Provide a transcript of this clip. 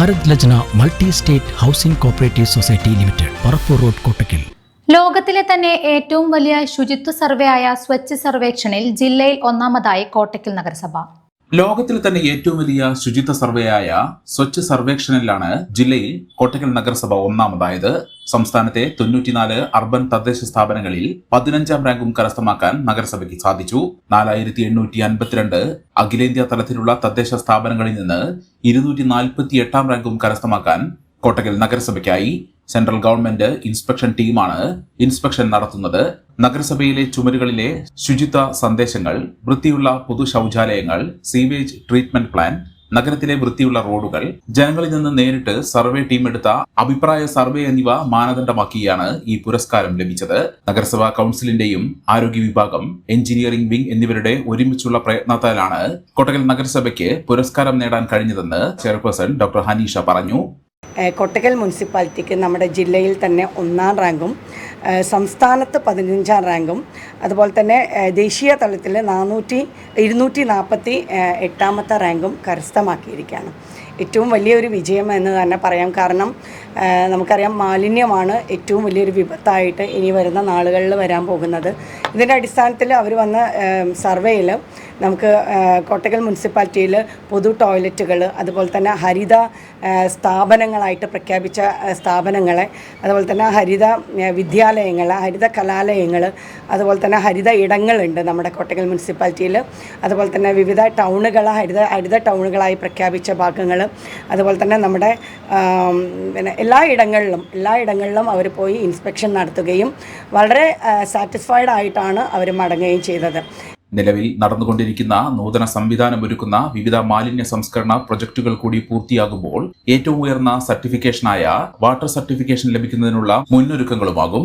Bharat Lajna multi state housing cooperative society limited Parappur road Kottakkal. ലോകത്തിലെ തന്നെ ഏറ്റവും വലിയ ശുചിത്വ സർവേ ആയ സ്വച്ഛ് സർവേക്ഷണിൽ ജില്ലയിൽ ഒന്നാമതായി കോട്ടക്കൽ നഗരസഭ. ലോകത്തിൽ തന്നെ ഏറ്റവും വലിയ ശുചിത്വ സർവേയായ സ്വച്ഛ് സർവേക്ഷണിലാണ് ജില്ലയിൽ കോട്ടക്കൽ നഗരസഭ ഒന്നാമതായത്. സംസ്ഥാനത്തെ തൊണ്ണൂറ്റിനാല് അർബൻ തദ്ദേശ സ്ഥാപനങ്ങളിൽ പതിനഞ്ചാം റാങ്കും കരസ്ഥമാക്കാൻ നഗരസഭയ്ക്ക് സാധിച്ചു. നാലായിരത്തി എണ്ണൂറ്റി അൻപത്തിരണ്ട് അഖിലേന്ത്യാ തലത്തിലുള്ള തദ്ദേശ സ്ഥാപനങ്ങളിൽ നിന്ന് ഇരുന്നൂറ്റി നാൽപ്പത്തി എട്ടാം റാങ്കും കരസ്ഥമാക്കാൻ കോട്ടക്കൽ നഗരസഭയ്ക്കായി സെൻട്രൽ ഗവൺമെന്റ് ഇൻസ്പെക്ഷൻ ടീമാണ് ഇൻസ്പെക്ഷൻ നടത്തുന്നത്. നഗരസഭയിലെ ചുമരുകളിലെ ശുചിത്വ സന്ദേശങ്ങൾ വൃത്തിയുള്ള പൊതു ശൗചാലയങ്ങൾ സീവേജ് ട്രീറ്റ്മെന്റ് പ്ലാൻ നഗരത്തിലെ വൃത്തിയുള്ള റോഡുകൾ ജനങ്ങളിൽ നിന്ന് നേരിട്ട് സർവേ ടീം എടുത്ത അഭിപ്രായ സർവേ എന്നിവ മാനദണ്ഡമാക്കിയാണ് ഈ പുരസ്കാരം ലഭിച്ചത്. നഗരസഭാ കൗൺസിലിന്റെയും ആരോഗ്യ വിഭാഗം എഞ്ചിനീയറിംഗ് വിംഗ് എന്നിവരുടെ ഒരുമിച്ചുള്ള പ്രയത്നത്താലാണ് കൊട്ടകൽ നഗരസഭയ്ക്ക് പുരസ്കാരം നേടാൻ കഴിഞ്ഞതെന്ന് ചെയർപേഴ്സൺ ഡോക്ടർ ഹനീഷ പറഞ്ഞു. ഏഹ് കൊട്ടക്കൽ മുനിസിപ്പാലിറ്റിക്ക് നമ്മുടെ ജില്ലയിൽ തന്നെ ഒന്നാം റാങ്കും സംസ്ഥാനത്ത് പതിനഞ്ചാം റാങ്കും അതുപോലെ തന്നെ ദേശീയ തലത്തിൽ നാനൂറ്റി ഇരുന്നൂറ്റി നാൽപ്പത്തി എട്ടാമത്തെ റാങ്കും കരസ്ഥമാക്കിയിരിക്കുകയാണ്. ഏറ്റവും വലിയൊരു വിജയം എന്ന് തന്നെ പറയാം. കാരണം നമുക്കറിയാം മാലിന്യമാണ് ഏറ്റവും വലിയൊരു വിപത്തായിട്ട് ഇനി വരുന്ന നാളുകളിൽ വരാൻ പോകുന്നത്. ഇതിന്റെ അടിസ്ഥാനത്തിൽ അവർ വന്ന സർവേയിൽ നമുക്ക് കോട്ടക്കൽ മുനിസിപ്പാലിറ്റിയിൽ പൊതു ടോയ്ലറ്റുകൾ അതുപോലെ തന്നെ ഹരിത സ്ഥാപനങ്ങളായിട്ട് പ്രഖ്യാപിച്ച സ്ഥാപനങ്ങളെ അതുപോലെ തന്നെ ഹരിത വിദ്യാലയങ്ങൾ ഹരിത കലാലയങ്ങൾ അതുപോലെ തന്നെ ഹരിത ഇടങ്ങളുണ്ട് നമ്മുടെ കോട്ടക്കൽ മുനിസിപ്പാലിറ്റിയിൽ. അതുപോലെ തന്നെ വിവിധ ടൗണുകൾ ഹരിത ഹരിത ടൗണുകളായി പ്രഖ്യാപിച്ച ഭാഗങ്ങൾ. അതുപോലെ തന്നെ നമ്മുടെ പിന്നെ എല്ലാ ഇടങ്ങളിലും എല്ലാ ഇടങ്ങളിലും അവർ പോയി ഇൻസ്പെക്ഷൻ നടത്തുകയും വളരെ സാറ്റിസ്ഫൈഡ് ആയിട്ടാണ് അവർ മടങ്ങുകയും ചെയ്തത്. നിലവിൽ നടന്നുകൊണ്ടിരിക്കുന്ന നൂതന സംവിധാനം ഒരുക്കുന്ന വിവിധ മാലിന്യ സംസ്കരണ പ്രൊജക്ടുകൾ കൂടി പൂർത്തിയാകുമ്പോൾ ഏറ്റവും ഉയർന്ന സർട്ടിഫിക്കേഷനായ വാട്ടർ സർട്ടിഫിക്കേഷൻ ലഭിക്കുന്നതിനുള്ള മുന്നൊരുക്കങ്ങളുമാകും.